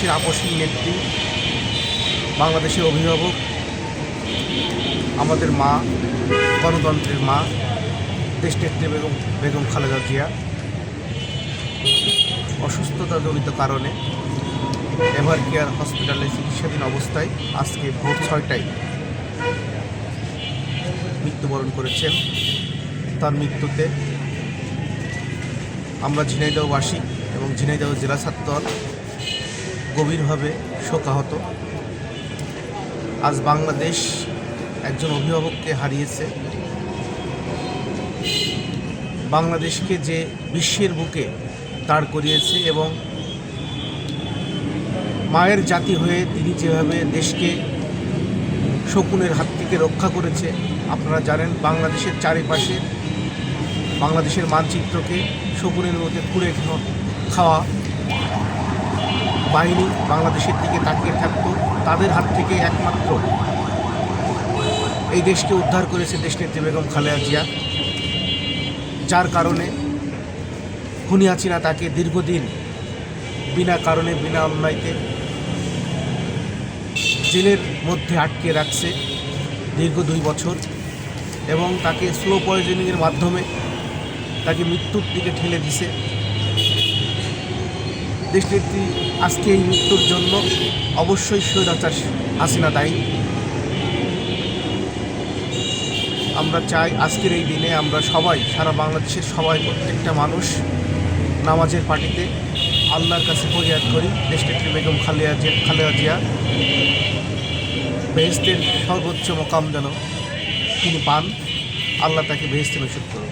বাংলাদেশের আপসীন নেত্রী, বাংলাদেশের অভিভাবক, আমাদের মা, গণতন্ত্রের মা দেশনেত্রী বেগম বেগম খালেদা জিয়া। অসুস্থতাজনিত কারণে এভার কেয়ার হসপিটালে চিকিৎসাধীন অবস্থায় আজকে ভোর ছয়টায় মৃত্যুবরণ করেছেন। তার মৃত্যুতে আমরা ঝিনাইদহবাসী এবং ঝিনাইদহ জেলা ছাত্র গভীরভাবে শোকাহত। আজ বাংলাদেশ একজন অভিভাবককে হারিয়েছে। বাংলাদেশকে যে বিশ্বের বুকে দাঁড় করিয়েছে এবং মায়ের জাতি হয়ে তিনি যেভাবে দেশকে শকুনের হাত থেকে রক্ষা করেছে, আপনারা জানেন বাংলাদেশের চারিপাশে বাংলাদেশের মানচিত্রকে শকুনের মধ্যে খুঁড়ে খাওয়া- খাওয়া বাহিনী বাংলাদেশের দিকে তাকিয়ে থাকত, তাদের হাত থেকে একমাত্র এই দেশকে উদ্ধার করেছে দেশনেত্রী বেগম খালেদা জিয়া। যার কারণে খুনি তাকে দীর্ঘদিন বিনা কারণে, বিনা অন্যায়তে জেলের মধ্যে আটকে রাখছে দীর্ঘ দুই বছর এবং তাকে স্লো পয়জনিংয়ের মাধ্যমে তাকে মৃত্যুর দিকে ঠেলে দিছে। দেশনেত্রী আজকে এই মৃত্যুর জন্য অবশ্যই স্বৈরাচার হাসিনা দায়ী। আমরা চাই আজকের এই দিনে আমরা সবাই, সারা বাংলাদেশের সবাই, প্রত্যেকটা মানুষ নামাজের পার্টিতে আল্লাহর কাছে ফরিয়াদ করি। দেশনেত্রী বেগম খালেদা জিয়া খালেদা জিয়া বেহেস্তের সর্বোচ্চ মোকাম যেন তিনি পান। আল্লাহ তাকে বেহেস্তে নসিব করুন